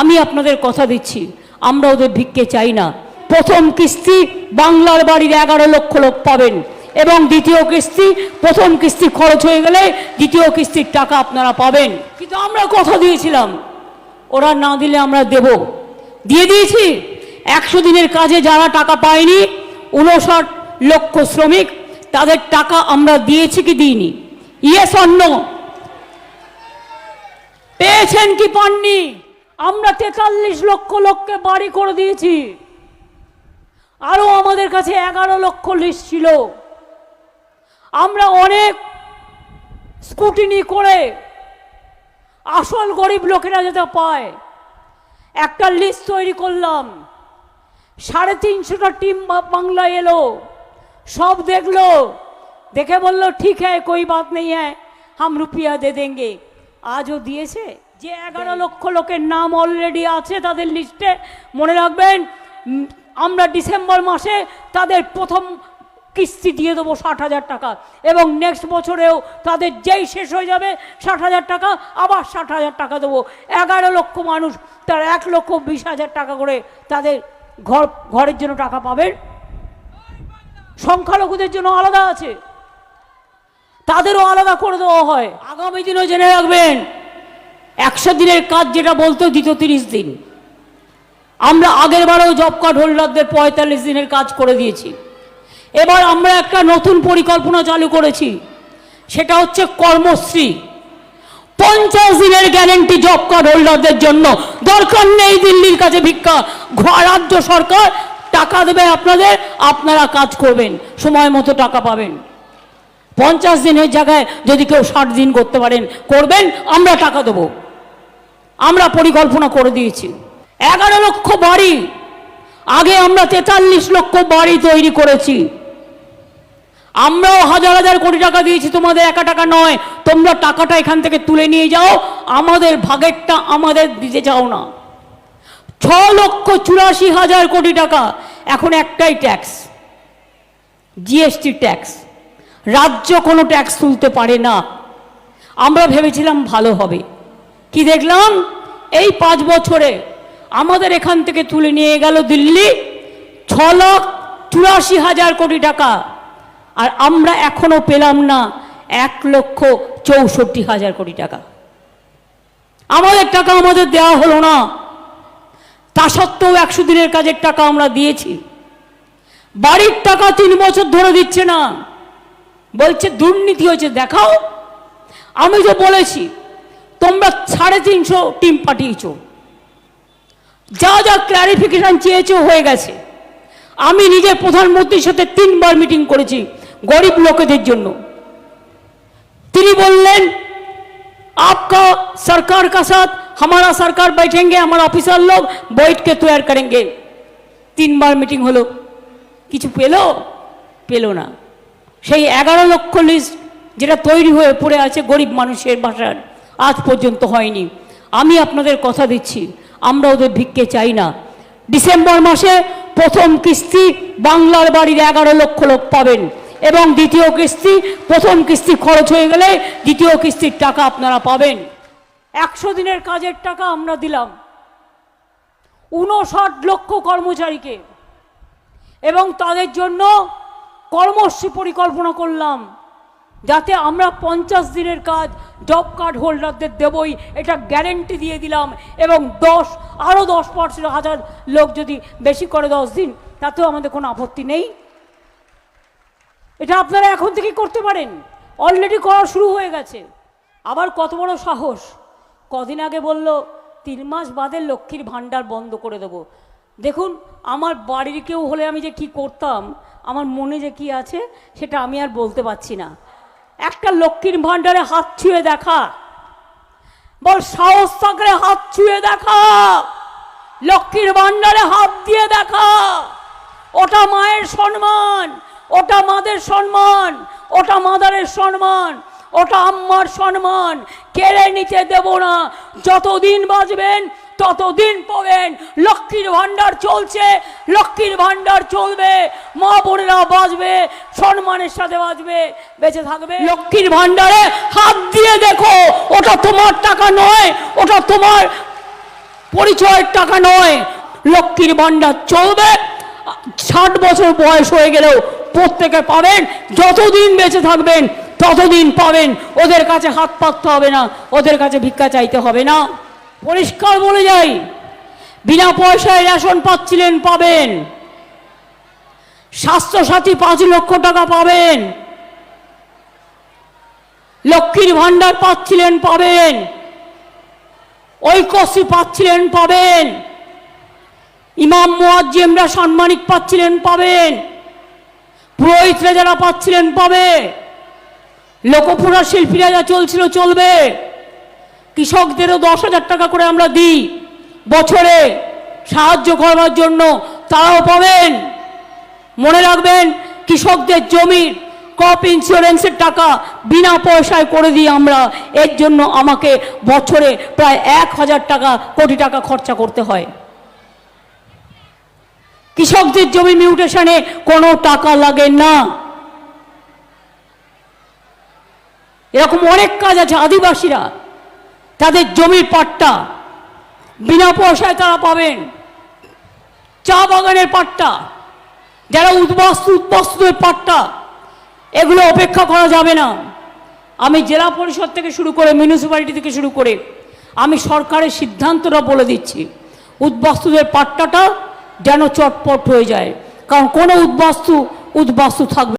আমি আপনাদের কথা দিচ্ছি, আমরা ওদের ভিক্ষে চাই না। প্রথম কিস্তি বাংলার বাড়ির এগারো লক্ষ লোক পাবেন এবং দ্বিতীয় কিস্তি, প্রথম কিস্তি খরচ হয়ে গেলে দ্বিতীয় কিস্তির টাকা আপনারা পাবেন। কিন্তু আমরা কথা দিয়েছিলাম, ওরা না দিলে আমরা দেব। দিয়ে দিয়েছি, একশো দিনের কাজে যারা টাকা পায়নি, উনষাট লক্ষ শ্রমিক, তাদের টাকা আমরা দিয়েছি কি দিইনি? ইয়েস অন্য পেয়েছেন কি পাননি? আমরা তেতাল্লিশ লক্ষ লোককে বাড়ি করে দিয়েছি। আরও আমাদের কাছে এগারো লক্ষ লিস্ট ছিল। আমরা অনেক স্কুটিনি করে আসল গরিব লোকেরা যেটা পায়, একটা লিস্ট তৈরি করলাম। সাড়ে তিনশোটা টিম বাংলা এলো, সব দেখল, দেখে বলল, ঠিক হ্যাঁ কই বাত নেই হ্যাঁ হাম রুপিয়া দে দেঙ্গে। আজও দিয়েছে? যে এগারো লক্ষ লোকের নাম অলরেডি আছে তাদের লিস্টে, মনে রাখবেন আমরা ডিসেম্বর মাসে তাদের প্রথম কিস্তি দিয়ে দেবো ষাট হাজার টাকা এবং নেক্সট বছরেও তাদের যেই শেষ হয়ে যাবে ষাট হাজার টাকা, আবার ষাট হাজার টাকা দেবো। এগারো লক্ষ মানুষ, তার এক লক্ষ বিশ হাজার টাকা করে তাদের ঘর, ঘরের জন্য টাকা পাবেন সংখ্যালঘুদের জন্য আলাদা আছে। তাদেরও আলাদা করে দেওয়া হয়। আগামী দিনও জেনে রাখবেন একশো দিনের কাজ যেটা বলতো দ্বিতীয় তিরিশ দিন। আমরা আগের বারেও জব কার্ড হোল্ডারদের পঁয়তাল্লিশ দিনের কাজ করে দিয়েছি। এবার আমরা একটা নতুন পরিকল্পনা চালু করেছি। সেটা হচ্ছে কর্মশ্রী। পঞ্চাশ দিনের গ্যারেন্টি জব কার্ড হোল্ডারদের জন্য। দরকার নেই দিল্লির কাছে ভিক্ষা। রাজ্য সরকার টাকা দেবে আপনাদের, আপনারা কাজ করবেন, সময় মতো টাকা পাবেন। পঞ্চাশ দিনের জায়গায় যদি কেউ ষাট দিন করতে পারেন, করবেন, আমরা টাকা দেবো। আমরা পরিকল্পনা করে দিয়েছি। এগারো লক্ষ বাড়ি, আগে আমরা তেতাল্লিশ লক্ষ বাড়ি তৈরি করেছি। আমরাও হাজার হাজার কোটি টাকা দিয়েছি, তোমাদের একা টাকা নয়, তোমরা টাকাটা এখান থেকে তুলে নিয়ে যাও, আমাদের ভাগেরটা আমাদের দিতে চাও না। ছ লক্ষ চুরাশি হাজার কোটি টাকা, এখন একটাই ট্যাক্স, জিএসটি ট্যাক্স। রাজ্য কোনো ট্যাক্স তুলতে পারে না। আমরা ভেবেছিলাম ভালো হবে। কি দেখলাম? এই পাঁচ বছরে আমাদের এখান থেকে তুলে নিয়ে গেল দিল্লি ছ লাখ চুরাশি হাজার কোটি টাকা। আর আমরা এখনও পেলাম না এক লক্ষ চৌষট্টি হাজার কোটি টাকা। আমাদের টাকা আমাদের দেওয়া হলো না। তা সত্ত্বেও একশো দিনের কাজের টাকা আমরা দিয়েছি। বাড়ির টাকা তিন বছর ধরে দিচ্ছে না। বলছে দুর্নীতি হয়েছে, দেখাও। আমি যে বলেছি তোমরা সাড়ে তিনশো টিম পাঠিয়েছ যা যা ক্ল্যারিফিকেশন চেয়েছো হয়ে গেছে আমি নিজে প্রধানমন্ত্রীর সাথে তিনবার মিটিং করেছি গরিব লোকেদের জন্য তিনি বললেন आपका सरकार का साथ हमारा सरकार बैठेंगे हमारा ऑफिसर लोग बैठ के तैयार करेंगे তিনবার মিটিং হলো কিছু পেলো পেলো না সেই এগারো লক্ষ লিস্ট যেটা তৈরি হয়ে পড়ে আছে গরিব মানুষের বাসার আজ পর্যন্ত হয়নি। আমি আপনাদের কথা দিচ্ছি, আমরা ওদের ভিক্ষে চাই না। ডিসেম্বর মাসে প্রথম কিস্তি বাংলার বাড়ির এগারো লক্ষ লোক পাবেন এবং দ্বিতীয় কিস্তি, প্রথম কিস্তি খরচ হয়ে গেলে দ্বিতীয় কিস্তির টাকা আপনারা পাবেন। একশো দিনের কাজের টাকা আমরা দিলাম। উনষাট লক্ষ কর্মচারীকে। এবং তাদের জন্য কর্মশ্রী পরিকল্পনা করলাম। যাতে আমরা পঞ্চাশ দিনের কাজ জব কার্ড হোল্ডারদের দেবই, এটা গ্যারেন্টি দিয়ে দিলাম। এবং দশ আরও দশ পার্সেন্ট, হাজার লোক যদি বেশি করে দশ দিন, তাতেও আমাদের কোনো আপত্তি নেই। এটা আপনারা এখন থেকেই করতে পারেন। অলরেডি করা শুরু হয়ে গেছে। আবার কত বড় সাহস। কদিন আগে বলল, তিন মাস বাদে লক্ষ্মীর ভাণ্ডার বন্ধ করে দেবো। দেখুন, আমার বাড়ির কেউ হলে আমি যে কি করতাম, আমার মনে যে কি আছে, সেটা আমি আর বলতে পারছি না। একটা লক্ষ্মীর ভাণ্ডারে হাত ছুঁয়ে দেখা। বল সাহস থাকলে হাত ছুঁয়ে দেখা। লক্ষ্মীর ভাণ্ডারে হাত দিয়ে দেখা। ওটা মায়ের সম্মান, ওটা মাদের সম্মান, ওটা মাদারের সম্মান, ওটা আম্মার সম্মান। কেড়ে নিতে দেব না। যতদিন বাঁচবেন ততদিন পাবেন লক্ষ্মীর ভাণ্ডার চলছে, লক্ষ্মীর ভাণ্ডার চলবে, মা বোনেরা বাঁচবে, সম্মানের সাথে বাঁচবে, বেঁচে থাকবে। লক্ষ্মীর ভাণ্ডারে হাত দিয়ে দেখো, ওটা তোমার টাকা নয়, ওটা তোমার পরিচয়ের টাকা নয়। লক্ষ্মীর ভাণ্ডার চলবে, ষাট বছর বয়স হয়ে গেলেও প্রত্যেকে পাবেন, যতদিন বেঁচে থাকবেন, ততদিন পাবেন। ওদের কাছে হাত পাততে হবে না, ওদের কাছে ভিক্ষা চাইতে হবে না। পরিষ্কার বলে যাই, বিনা পয়সায় রেশন পাচ্ছিলেন, পাবেন। স্বাস্থ্যসাথী পাঁচ লক্ষ টাকা পাবেন। লক্ষ্মীর ভাণ্ডার পাচ্ছিলেন, পাবেন। ঐকশ্রী পাচ্ছিলেন, পাবেন। ইমাম মুয়াজ্জিমরা সাম্মানিক পাচ্ছিলেন, পাবেন। পুরোহিতরা যারা পাচ্ছিলেন, পাবে। লোকপুরা শিল্পীরা যা চলছিল, চলবে। কৃষকদেরও দশ হাজার টাকা করে আমরা দিই। বছরে সাহায্য করবার জন্য তারাও পাবেন। মনে রাখবেন, কৃষকদের জমির ক্রপ ইন্স্যুরেন্সের টাকা বিনা পয়সায় করে দিই আমরা এর জন্য আমাকে বছরে প্রায় এক হাজার টাকা, কোটি টাকা খরচা করতে হয়। কৃষকদের জমি মিউটেশনে কোনো টাকা লাগে না। এরকম অনেক কাজ আছে, আদিবাসীরা। তাদের জমির পাট্টা বিনা পয়সায় তারা পাবেন। চা বাগানের পাট্টা, যারা উদ্বাস্তু, উদ্বাস্তুদের পাট্টা, এগুলো অপেক্ষা করা যাবে না। আমি জেলা পরিষদ থেকে শুরু করে মিউনিসিপ্যালিটি থেকে শুরু করে আমি সরকারের সিদ্ধান্তটা বলে দিচ্ছি, উদ্বাস্তুদের পাট্টাটা যেন চটপট হয়ে যায়। কারণ কোনো উদ্বাস্তু উদ্বাস্তু থাকবে